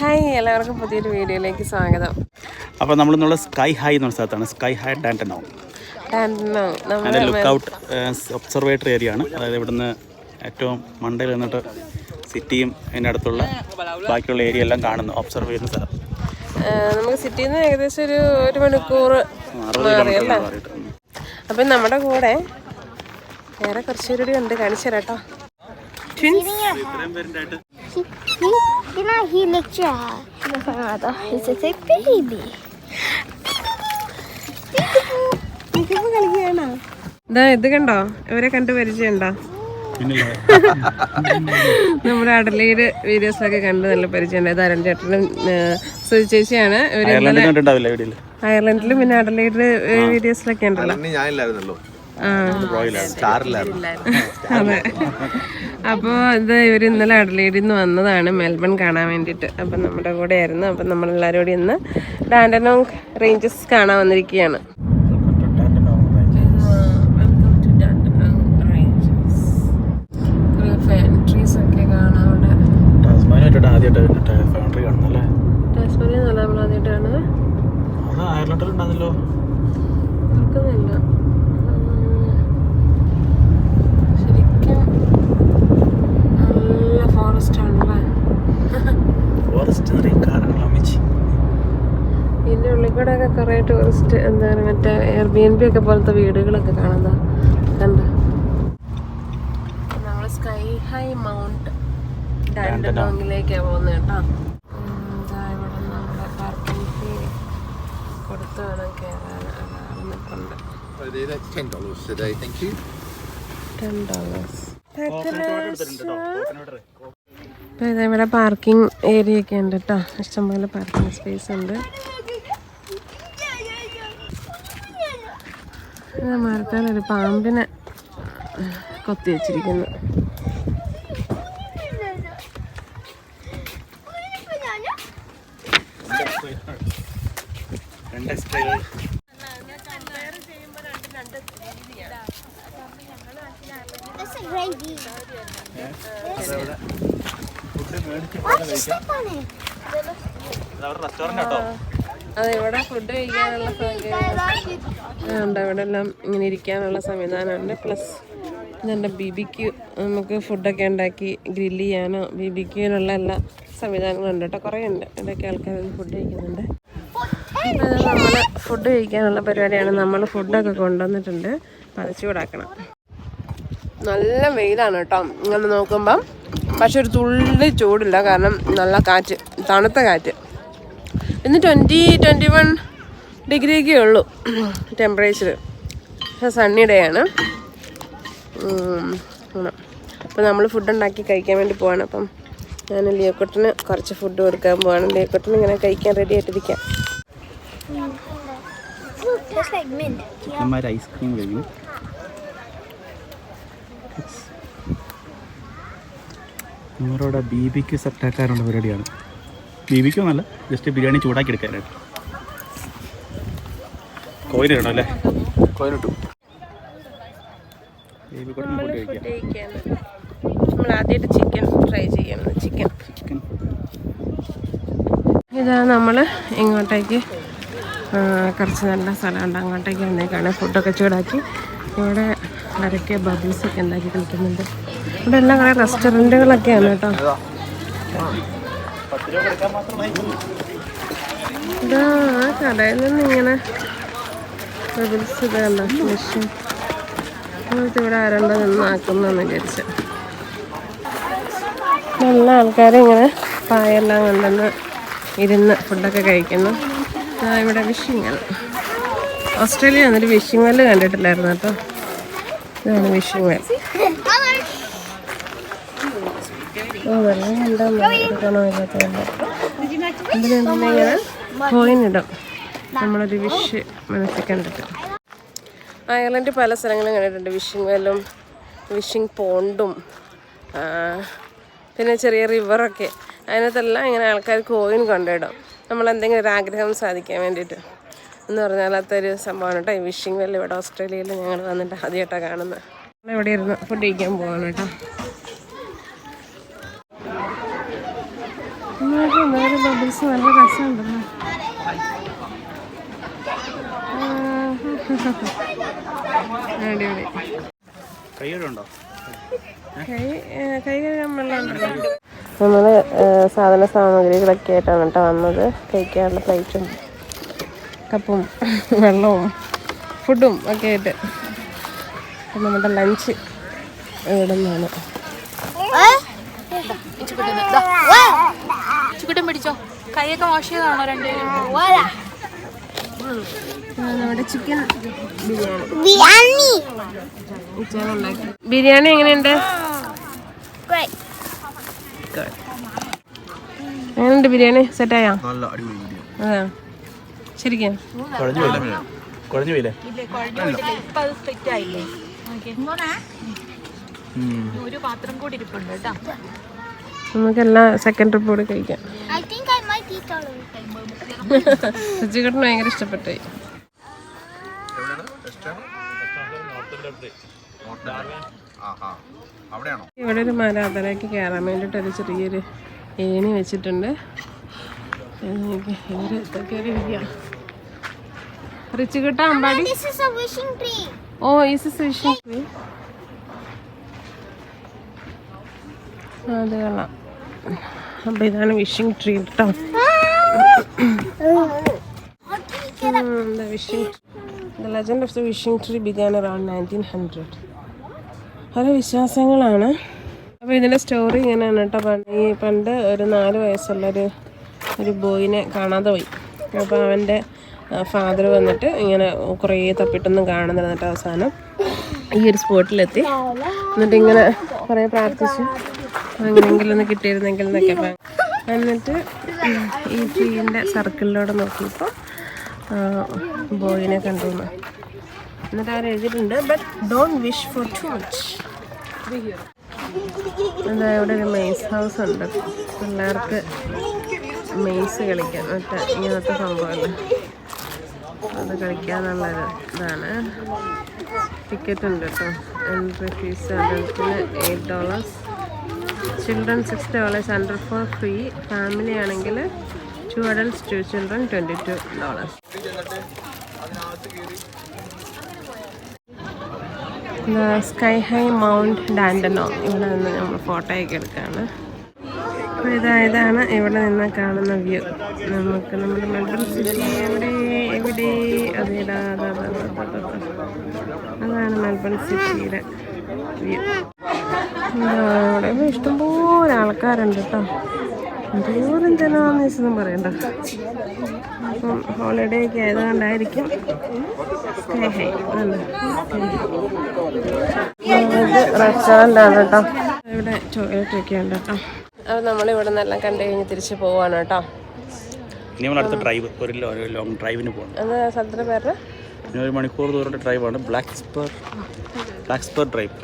Hi എല്ലാവർക്കും പുതിയൊരു വീഡിയോയിലേക്ക് സ്വാഗതം. അപ്പോൾ നമ്മൾ നമ്മളിന്നുള്ള സ്കൈ ഹൈ എന്ന സ്ഥലത്താണ്. സ്കൈ ഹൈ ഡാൻഡനോ നമ്മൾ അതിന്റെ ലുക്ക് ഔട്ട് ഒബ്സർവേറ്ററി ഏരിയ ആണ്. അതായത് ഇവിടുന്ന് ഏറ്റവും മണ്ടയിൽ നിന്നിട്ട് സിറ്റിയും അതിന്റെ അടുത്തുള്ള ബാക്കിയുള്ള ഏരിയ എല്ലാം കാണുന്നു ഒബ്സർവ് ചെയ്യുന്ന സ്ഥലം. നമുക്ക് സിറ്റിയിൽ നിന്ന് ഏകദേശം ഒരു ഒരു മണിക്കൂർ. അപ്പം നമ്മുടെ കൂടെ വേറെ കുറച്ചുകൂടി ഉണ്ട്. കാണിച്ചു തരാം ആയിട്ട് He, you know, he licked your the. He's just a baby. ഇത് കണ്ടോ? ഇവരെ കണ്ട് പരിചയമുണ്ടോ? നമ്മുടെ അടലയുടെ ഒക്കെ കണ്ട് നല്ല പരിചയമുണ്ട്. ഇത് അരുൺ ചേട്ടനും സുധി ചേച്ചിയാണ്. വീഡിയോയിൽ അയർലൻഡിലും പിന്നെ അടലയുടെ വീഡിയോസിലൊക്കെ ഉണ്ടല്ലോ. അപ്പോൾ ഇത് ഇവർ ഇന്നലെ അഡലേഡിൽ നിന്ന് വന്നതാണ് മെൽബൺ കാണാൻ വേണ്ടിട്ട് അപ്പം നമ്മുടെ കൂടെ ആയിരുന്നു അപ്പം നമ്മളെല്ലാവരും കൂടി ഇന്ന് ഡാൻഡനോങ് റേഞ്ചസ് കാണാൻ വന്നിരിക്കുകയാണ്. ടാസ്മാനിയ നല്ല നമ്മൾ ആദ്യമായിട്ടാണ് ഓർക്കുന്നില്ല ടൂറിസ്റ്റ് എന്താ പറയുക മറ്റേ എയർ ബി എൻ ബി ഒക്കെ പോലത്തെ വീടുകളൊക്കെ കാണുന്ന കണ്ട. നമ്മൾ സ്കൈ ഹൈ മൗണ്ട് ഡാൻഡോങ്ങിലേക്കാണ് പോകുന്നത് കേട്ടോ. ഉം, ദാ ഇവിടെ നമ്മുടെ പാർക്കിംഗ് ഫീ കൊടുത്ത് വേണം കയറാൻ അതാണ് നിൽപ്പുണ്ട് dollars. today, thank you. Ten dollars അപ്പോൾ ഇത് ഇവിടെ പാർക്കിംഗ് ഏരിയ ഒക്കെ ഉണ്ട് കേട്ടോ. ഇഷ്ടംപോലെ പാർക്കിംഗ് സ്പേസ് ഉണ്ട്. ഇത് മരത്താൽ ഒരു പാമ്പിനെ കൊത്തി വെച്ചിരിക്കുന്നു. അതെ ഇവിടെ ഫുഡ് കഴിക്കാനുള്ള സൗകര്യം. ഉണ്ട്. അവിടെ എല്ലാം ഇങ്ങനെ ഇരിക്കാനുള്ള സംവിധാനമുണ്ട്. പ്ലസ് ഇതെന്റെ ബി ബി ക്യു നമുക്ക് ഫുഡൊക്കെ ഉണ്ടാക്കി ഗ്രില്ല് ചെയ്യാനോ ബി ബി ക്യൂനുള്ള എല്ലാ സംവിധാനങ്ങളും ഉണ്ട് കേട്ടോ. കുറേ ഉണ്ട്. ഇവിടെയൊക്കെ ആൾക്കാർ ഫുഡ് കഴിക്കുന്നുണ്ട്. നമ്മൾ ഫുഡ് കഴിക്കാനുള്ള പരിപാടിയാണ്. നമ്മൾ ഫുഡൊക്കെ കൊണ്ടുവന്നിട്ടുണ്ട്. പതിച്ചു ചൂടാക്കണം. നല്ല വെയിലാണ് കേട്ടോ. ഇങ്ങനെ നോക്കുമ്പം. പക്ഷെ ഒരു തുള്ളി ചൂടില്ല. കാരണം നല്ല കാറ്റ് തണുത്ത കാറ്റ്. ഇന്ന് ട്വന്റി ട്വന്റി വൺ ഡിഗ്രിയൊക്കെ ഉള്ളൂ. ടെമ്പറേച്ചർ പക്ഷേ സണ്ണി ഡേ ആണ്. അപ്പോൾ നമ്മൾ ഫുഡ് ഉണ്ടാക്കി കഴിക്കാൻ വേണ്ടി പോവാണ്. അപ്പം ഞാൻ ലിയോക്കൊട്ടിന് കുറച്ച് ഫുഡ് കൊടുക്കാൻ പോവാണ്. ലിയോക്കൊട്ടിന് ഇങ്ങനെ കഴിക്കാൻ റെഡി ആയിട്ടിരിക്കാം. ഐസ്ക്രീം ബി ബിക്ക് സെറ്റാക്കാനുള്ള പരിപാടിയാണ്. ബി ബിക്കൊന്നല്ല ജസ്റ്റ് ബിരിയാണി ചൂടാക്കി എടുക്കാനായിട്ട്. കോയിൻ ഇടണം അല്ലേ കോയിനിട്ടു ബേബി കൂടെ ഫുഡ് നമ്മൾ ആദ്യമായിട്ട് ചിക്കൻ ട്രൈ ചെയ്യണം. ചിക്കൻ ചിക്കൻ ഇതാ നമ്മൾ ഇങ്ങോട്ടേക്ക് കുറച്ച് നല്ല സ്ഥലമുണ്ട് അങ്ങോട്ടേക്ക് വന്നേക്കാണ്. ഫുഡൊക്കെ ചൂടാക്കി. ഇവിടെ അരക്കെ ബബിൾസ് ഒക്കെ ഉണ്ടാക്കി കളിക്കുന്നുണ്ട്. ഇവിടെ എല്ലാം കുറേ റെസ്റ്റോറന്റുകളൊക്കെയാണ് കേട്ടോ. ഇതാ ആ കടയിൽ നിന്ന് ഇങ്ങനെ ബബിൾസ് ഇത് കണ്ടോ മെഷീൻ ഇവിടെ ആരുണ്ടോ നിന്ന് ആക്കുന്നെന്ന് വിചാരിച്ചു. നല്ല ആൾക്കാരിങ്ങനെ പായെല്ലാം കൊണ്ടുവന്ന് ഇരുന്ന് ഫുഡൊക്കെ കഴിക്കുന്നു. ഇവിടെ വിഷിംഗ് ആണ് ഓസ്ട്രേലിയ വന്നിട്ട് വിഷിംഗ് വെല്ല് കണ്ടിട്ടില്ലായിരുന്നു കേട്ടോ. ഇതാണ് വിഷിംഗ് വെൽ ഓ വെള്ളം കണ്ടാ എടുക്കണോ ഇല്ലാത്തതുകൊണ്ട്. ഇതിനെന്തിങ്ങനെ കോയിൻ ഇടും. നമ്മളൊരു വിഷ് മനസ്സിൽ കണ്ടിട്ട്. അയർലൻഡ് പല സ്ഥലങ്ങളും കണ്ടിട്ടുണ്ട്. വിഷിംഗ് വെല്ലും വിഷിംഗ് പോണ്ടും പിന്നെ ചെറിയ റിവറൊക്കെ. അതിനകത്തെല്ലാം ഇങ്ങനെ ആൾക്കാർ കോയിൻ കൊണ്ടിടും നമ്മൾ എന്തെങ്കിലും ഒരു ആഗ്രഹം സാധിക്കാൻ വേണ്ടിയിട്ട്. എന്ന് പറഞ്ഞാൽ അതൊരു സംഭവമാണ് കേട്ടോ. ഈ വിഷിംഗ് വെല്ല് ഇവിടെ ഓസ്ട്രേലിയയിൽ ഞങ്ങൾ വന്നിട്ട് ആദ്യമായിട്ടാണ് കാണുന്നത്. ഇവിടെ ഇരുന്ന് ഫുഡ് കഴിക്കാൻ പോവാണ് കേട്ടോ. ബബിൾസ് നല്ല രസമുണ്ടല്ലോ. അടിപൊളി. വെള്ളമുണ്ടല്ലോ നമ്മൾ സാധന സാമഗ്രികളൊക്കെ ആയിട്ടാണ് കേട്ടോ വന്നത്. കഴിക്കാനുള്ള പ്ലേറ്റും കപ്പും വെള്ളവും ഫുഡും ഒക്കെ ആയിട്ട് അപ്പം നമ്മുടെ ലഞ്ച് ഇവിടെ നിന്നാണ്. ചുക്കുട്ടൻ പിടിച്ചോ. കൈയൊക്കെ വാഷ് ചെയ്താണോ രണ്ടുപേരും? നമ്മുടെ ചിക്കൻ ബിരിയാണി ബിരിയാണി എങ്ങനെയുണ്ട്. എങ്ങനെയുണ്ട് ബിരിയാണി? സെറ്റായോ നല്ല അടിപൊളി ശരിക്കും? കുഴഞ്ഞു പോയില്ലേ? കുഴഞ്ഞു പോയില്ലേ? ഇല്ലേ കുഴഞ്ഞു പോയിട്ടില്ല? ഇപ്പൊ അത് സെറ്റ് ആയില്ലേ? ഓക്കേ. ഒരു പാത്രം കൂടി ഇരിപ്പുണ്ട് കേട്ടോ. നമുക്കെല്ലാം സെക്കൻഡ് ട്രിപ്പ് കൂടി കഴിക്കാം. രുചികട്ടന് ഭയങ്കര ഇഷ്ടപ്പെട്ടു. ആഹാ. അവിടെയാണോ? ഇവിടെ ഒരു അതിലേക്ക് കയറാൻ വേണ്ടിയിട്ട് ഒരു ചെറിയൊരു ഏണി വെച്ചിട്ടുണ്ട്. ഇവർ റിച്ചുകിട്ട അമ്പാടി. ഓ ഈസ് ഫിഷിംഗ് ട്രീ അത് കൊള്ളാം അപ്പം ഇതാണ് വിഷിംഗ് ട്രീ കേട്ടോ wishing the legend of of the tree began around nineteen hundred പല വിശ്വാസങ്ങളാണ്. അപ്പോൾ ഇതിന്റെ സ്റ്റോറി ഇങ്ങനെയാണ് കേട്ടോ. പണ്ട് പണ്ട് ഒരു നാല് വയസ്സുള്ളൊരു ഒരു ബോയിനെ കാണാതെ പോയി. അപ്പോൾ അവന്റെ ഫാദർ വന്നിട്ട് ഇങ്ങനെ കുറേ തപ്പിട്ടൊന്നും കാണുന്നില്ല എന്നിട്ട് അവസാനം ഈ ഒരു സ്പോട്ടിലെത്തി എന്നിട്ട് ഇങ്ങനെ കുറേ പ്രാർത്ഥിച്ചു. അങ്ങനെയെങ്കിലും ഒന്ന് കിട്ടിയിരുന്നെങ്കിൽ എന്നൊക്കെ. എന്നിട്ട് ഈ ട്രീന്റെ സർക്കിളിലൂടെ നോക്കിയപ്പോൾ ബോയിനെ കണ്ടു എന്ന്. എന്നിട്ട് അവർ എഴുതിയിട്ടുണ്ട് but don't wish for too much എന്താ ഇവിടെ ഒരു മെയ്സ് ഹൗസ് ഉണ്ട്. പിള്ളേർക്ക് മെയ്സ് കളിക്കാൻ മറ്റേ ഇങ്ങനത്തെ സംഭവമല്ല അത് കളിക്കാന്നുള്ളൊരു ഇതാണ്. ടിക്കറ്റ് ഉണ്ട് കേട്ടോ. Entry fee അഡൽറ്റിന് eight dollars children six dollars under four free family ആണെങ്കിൽ two adults two children twenty two dollars sky high Mount Dandenong ഇവിടെ നിന്ന് നമ്മൾ ഫോട്ടോയൊക്കെ എടുക്കുകയാണ് അപ്പോൾ ഇതാ ഇവിടെ നിന്ന് കാണുന്ന വ്യൂ നമുക്ക് നമ്മുടെ മെൽബൺ സിറ്റി എവിടെ? എവിടെ? അതേടാ അതാ, അതാ, അതാ, അതാ, അതാ. അതാണ് മെൽബൺ സിറ്റിയുടെ വ്യൂ ഇവിടെ ഇഷ്ടംപോലെ ആൾക്കാരുണ്ട് കേട്ടോ. ദൂരം ജനമാണെന്ന് വെച്ചൊന്നും പറയണ്ട. അപ്പം ഹോളിഡേ ഒക്കെ ആയതുകൊണ്ടായിരിക്കും. റെസ്റ്റോറന്റാണ് ഇത് കേട്ടോ. ഇവിടെ ടോയ്ലറ്റ് ഒക്കെ ഉണ്ട് കേട്ടോ. അപ്പോൾ നമ്മൾ ഇവിടെ നിന്നെല്ലാം കണ്ടു കഴിഞ്ഞ് തിരിച്ച് പോവാണ് കേട്ടോ. ഇനി നമ്മൾ അടുത്ത ഡ്രൈവ് ഒരു ലോങ് ഡ്രൈവിന് പോകണം അത് സ്ഥലത്തിന്റെ പേര് ഒരു മണിക്കൂർ ദൂരത്തെ ഡ്രൈവാണ് Black Spur Black Spur Drive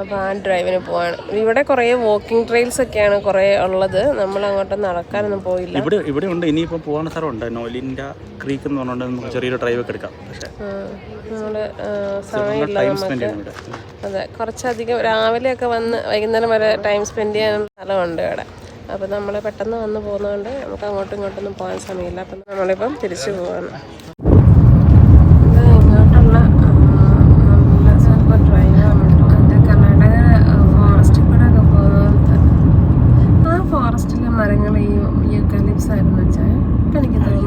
അപ്പോൾ ആ ഡ്രൈവിന് പോവാണ്. ഇവിടെ കുറേ വാക്കിംഗ് ട്രെയിൽസ് ഒക്കെയാണ് കുറേ ഉള്ളത്. നമ്മൾ അങ്ങോട്ട് നടക്കാനൊന്നും പോയില്ല. ഇവിടെ ഇവിടെ ഉണ്ട്. ഇനിയിപ്പോൾ പോകാൻ സ്ഥലമുണ്ട്. നോലിന്റെ ക്രീക്ക് എന്ന് പറഞ്ഞുകൊണ്ട് നമുക്ക് ചെറിയൊരു ഡ്രൈവ് ഒക്കെ എടുക്കാം. പക്ഷേ നമ്മൾ സമയമില്ല നമുക്ക്. അതെ കുറച്ചധികം രാവിലെയൊക്കെ വന്ന് വൈകുന്നേരം വരെ ടൈം സ്പെൻഡ് ചെയ്യാനുള്ള സ്ഥലമുണ്ട് ഇവിടെ. അപ്പോൾ നമ്മൾ പെട്ടെന്ന് വന്ന് പോകുന്നതുകൊണ്ട് നമുക്ക് അങ്ങോട്ടും ഇങ്ങോട്ടൊന്നും പോകാൻ സമയമില്ല. അപ്പം നമ്മളിപ്പം തിരിച്ചു പോവാണ് ഇത് ഇങ്ങോട്ടുള്ള ആ, നല്ല സൂപ്പർ ഡ്രൈവാണ് കേട്ടോ മറ്റേ കർണാടക ഫോറസ്റ്റിൽ കൂടെ ഒക്കെ പോകുന്നത് ആ ഫോറസ്റ്റിലെ മരങ്ങൾ ഈ യൂക്കാലിപ്സ് ആയിരുന്നു വെച്ചാൽ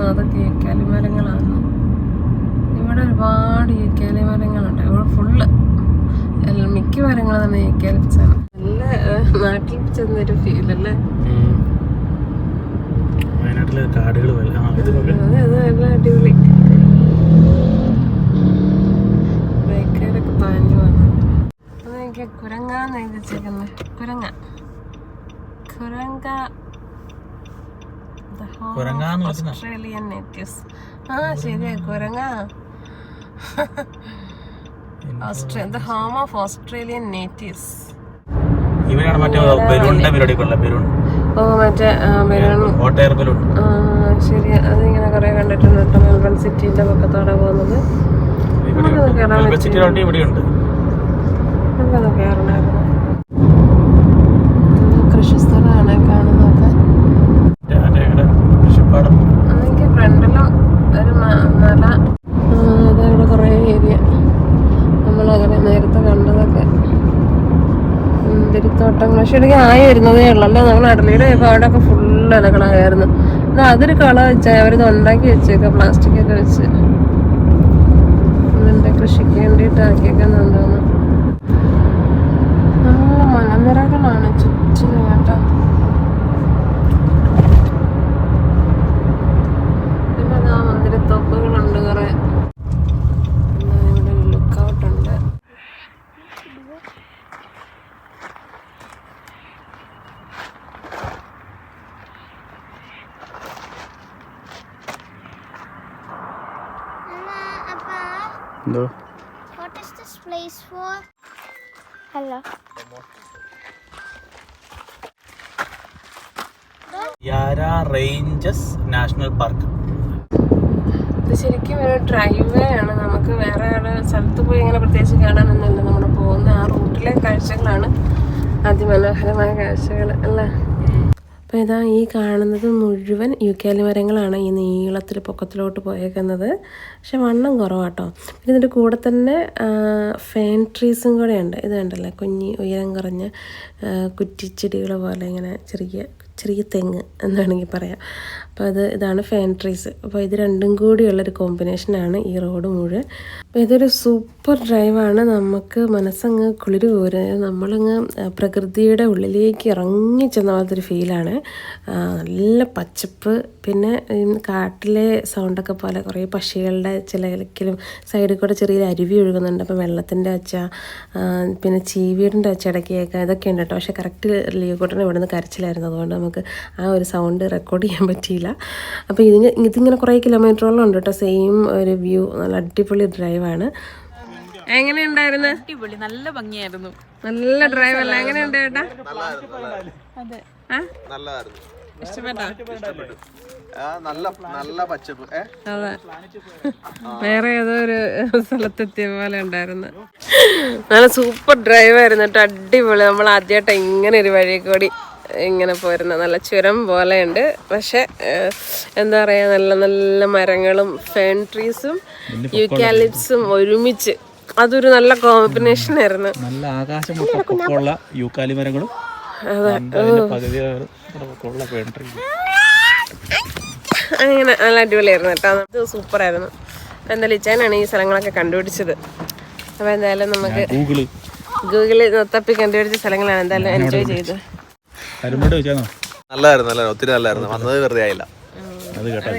തോന്നുന്നു അതൊക്കെ ഏക്കാലി മരങ്ങളാണ് ഇവിടെ ഒരുപാട് ഏക്കാലി മരങ്ങളുണ്ട് ഇവിടെ ഫുള്ള് മിക്ക മരങ്ങളും തന്നെ ഏക്കാലി ആണ് നല്ല നാട്ടിൽ ചെന്നൊരു ഫീൽ അല്ലേ? വയനാട്ടിലെ കാടുകൾ അടിപൊളി. ബൈക്കുകാരൊക്കെ പാഞ്ഞു കുരങ്ങാന്ന് വെച്ചേക്കുന്നത് കുരങ്ങ Australian natives. ആ ശരിയാ കുരങ്ങ. The home of Australian natives ഇവരാണ് മറ്റേ ബലൂൺ. ഓ മറ്റേ ബലൂൺ. ബലൂൺ. ശരി അതിങ്ങനെ കുറേ കണ്ടിട്ടുണ്ട് കേട്ടോ മെൽബൺ സിറ്റിന്റെ പക്കത്തോടെ പോകുന്നത്. നമുക്കൊന്ന് കയറാൻ പറ്റും നമുക്കൊന്ന് കയറണമായിരുന്നു പക്ഷെ ഇടയ്ക്ക് ആയി വരുന്നതേ ഉള്ളല്ലോ നമ്മൾ അടലിയുടെ പോയപ്പോൾ അവിടെയൊക്കെ ഫുള്ള് ഇലകളായിരുന്നു എന്നാൽ അതൊരു കള വെച്ചാൽ അവരിത് ഉണ്ടാക്കി വെച്ചേക്കാം പ്ലാസ്റ്റിക് ഒക്കെ വെച്ച്. ഇതിന്റെ കൃഷിക്ക് വേണ്ടിയിട്ട് ആക്കിയേക്കാന്ന് തോന്നുന്നു നല്ല മലനിരകളാണ് ചുറ്റിനും കേട്ടോ പിന്നെ അതാ മന്ദിരത്തോപ്പുകളുണ്ട് കുറെ പിന്നെ ഇവിടെ ഒരു ലുക്ക് ഔട്ട് ഉണ്ട് Mama, Appa, എന്തോ? What is this place for? Hello. Yarra Ranges National Park ഇത് ശരിക്കും ഒരു ഡ്രൈവേ ആണ്. നമുക്ക് വേറെ ഒരു സ്ഥലത്ത് പോയി ഇങ്ങനെ പ്രത്യേകിച്ച് കാണാനൊന്നുമില്ല. നമ്മൾ പോകുന്ന ആ റൂട്ടിലെ കാഴ്ചകളാണ് അതിമനോഹരമായ കാഴ്ചകൾ അല്ലേ? അപ്പോൾ ഇതാ ഈ കാണുന്നത് മുഴുവൻ യുക്കാലി മരങ്ങളാണ് ഈ നീളത്തിൽ പൊക്കത്തിലോട്ട് പോയേക്കുന്നത്. പക്ഷെ വണ്ണം കുറവാട്ടോ. പിന്നെ ഇതിന്റെ കൂടെ തന്നെ ഫാൻ ട്രീസും കൂടെ ഉണ്ട്. ഇത് കണ്ടല്ലേ? കുഞ്ഞി ഉയരം കുറഞ്ഞ കുറ്റിച്ചെടികൾ പോലെ ഇങ്ങനെ ചെറിയ ചെറിയ തെങ്ങ് എന്ന് വേണമെങ്കിൽ പറയാം. അപ്പോൾ അത് ഇതാണ് ഫാൻ ട്രീസ് അപ്പോൾ ഇത് രണ്ടും കൂടിയുള്ളൊരു കോമ്പിനേഷനാണ് ഈ റോഡ് മുഴുവൻ. അപ്പോൾ ഇതൊരു സൂപ്പർ ഡ്രൈവാണ് നമുക്ക് മനസ്സങ്ങ് കുളിര് പോരുന്നത് നമ്മളങ്ങ് പ്രകൃതിയുടെ ഉള്ളിലേക്ക് ഇറങ്ങി ചെന്ന പോലത്തെ ഒരു ഫീലാണ് നല്ല പച്ചപ്പ്. പിന്നെ കാട്ടിലെ സൗണ്ടൊക്കെ പോലെ കുറേ പക്ഷികളുടെ ചില ഇലക്കിലും സൈഡിൽ കൂടെ ചെറിയൊരു അരുവി ഒഴുകുന്നുണ്ട്. അപ്പോൾ വെള്ളത്തിന്റെ ഒച്ച പിന്നെ ചീവീടിന്റെ ഒച്ച ഇടയ്ക്ക് ഇതൊക്കെ ഉണ്ട് കേട്ടോ. പക്ഷേ കറക്റ്റ് ലീവ് ലീവ്കൂട്ടനെ ഇവിടുന്ന് കരച്ചിലായിരുന്നു. അതുകൊണ്ട് നമുക്ക് ആ ഒരു സൗണ്ട് റെക്കോർഡ് ചെയ്യാൻ പറ്റിയില്ല. അപ്പോൾ ഇതിന് ഇതിങ്ങനെ കുറേ കിലോമീറ്ററോളം ഉണ്ട് കേട്ടോ സെയിം ഒരു വ്യൂ നല്ല അടിപൊളി ഡ്രൈവാണ് എങ്ങനെയുണ്ടായിരുന്നു അടിപൊളി. നല്ല ഭംഗിയായിരുന്നു. നല്ല ഡ്രൈവ് അല്ല? എങ്ങനെയുണ്ട് ചേട്ടാ അതെ. ആ? നല്ലതായിരുന്നു. ഇഷ്ടപ്പെട്ടോ? ആ, നല്ല നല്ല പച്ചപ്പ്. അതെ. വേറെ ഏതോ ഒരു സ്ഥലത്തെത്തിയ പോലെ ഉണ്ടായിരുന്നു. നല്ല സൂപ്പർ ഡ്രൈവ് ആയിരുന്നു കേട്ടോ അടിപൊളി. നമ്മൾ ആദ്യമായിട്ട് ഇങ്ങനെ ഒരു വഴി കൂടി ഇങ്ങനെ പോരുന്ന നല്ല ചുരം പോലെയുണ്ട്. പക്ഷെ എന്താ പറയാ നല്ല നല്ല മരങ്ങളും ഫേൺ ട്രീസും യൂക്കാലിപ്സും ഒരുമിച്ച്. അതൊരു നല്ല കോമ്പിനേഷൻ ആയിരുന്നു. നല്ല ആകാശം പൊക്കമുള്ള യൂക്കാലി മരങ്ങളും അങ്ങനെ നല്ല അടിപൊളിയായിരുന്നു കേട്ടോ. അത് സൂപ്പറായിരുന്നു. എന്തായാലും ഇച്ചാനാണ് ഈ സ്ഥലങ്ങളൊക്കെ കണ്ടുപിടിച്ചത്. അപ്പോൾ എന്തായാലും നമുക്ക് ഗൂഗിൾ ഗൂഗിളിൽ തപ്പി കണ്ടുപിടിച്ച സ്ഥലങ്ങളാണ്. എന്തായാലും എൻജോയ് ചെയ്ത്. നല്ലതായിരുന്നു നല്ല ഒത്തിരി നല്ലതായിരുന്നു വന്നത് വെറുതെ ആയില്ല. അത് കേട്ടോ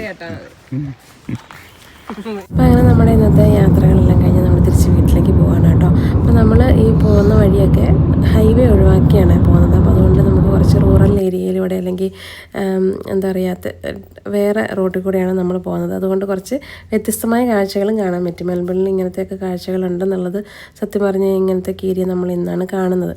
അപ്പോൾ അങ്ങനെ നമ്മുടെ ഇന്നത്തെ യാത്രകളെല്ലാം കഴിഞ്ഞ് നമ്മൾ തിരിച്ച് വീട്ടിലേക്ക് പോവാണ് കേട്ടോ. അപ്പോൾ നമ്മൾ ഈ പോകുന്ന വഴിയൊക്കെ ഹൈവേ ഒഴിവാക്കിയാണ് പോകുന്നത്. അപ്പോൾ അതുകൊണ്ട് നമുക്ക് കുറച്ച് റൂറൽ ഏരിയയിലൂടെ അല്ലെങ്കിൽ എന്താ പറയുക വേറെ റോഡിൽ കൂടെയാണ് നമ്മൾ പോകുന്നത്. അതുകൊണ്ട് കുറച്ച് വ്യത്യസ്തമായ കാഴ്ചകളും കാണാൻ പറ്റും. മെൽബണിൽ ഇങ്ങനത്തെയൊക്കെ കാഴ്ചകളുണ്ടെന്നുള്ളത് സത്യം പറഞ്ഞാൽ ഇങ്ങനത്തെ ഏരിയ നമ്മൾ ഇന്നാണ് കാണുന്നത്.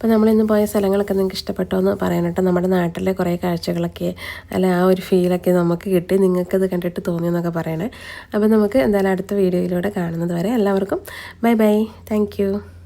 അപ്പോൾ നമ്മളിന്ന് പോയ സ്ഥലങ്ങളൊക്കെ നിങ്ങൾക്ക് ഇഷ്ടപ്പെട്ടോ എന്ന് പറയാനട്ടോ നമ്മുടെ നാട്ടിലെ കുറേ കാഴ്ചകളൊക്കെ അല്ല ആ ഒരു ഫീലൊക്കെ നമുക്ക് കിട്ടി. നിങ്ങൾക്കത് കണ്ടിട്ട് തോന്നിയെന്നൊക്കെ പറയണേ. അപ്പോൾ നമുക്ക് എന്തായാലും അടുത്ത വീഡിയോയിലൂടെ കാണുന്നത് വരെ എല്ലാവർക്കും ബൈ ബൈ. താങ്ക്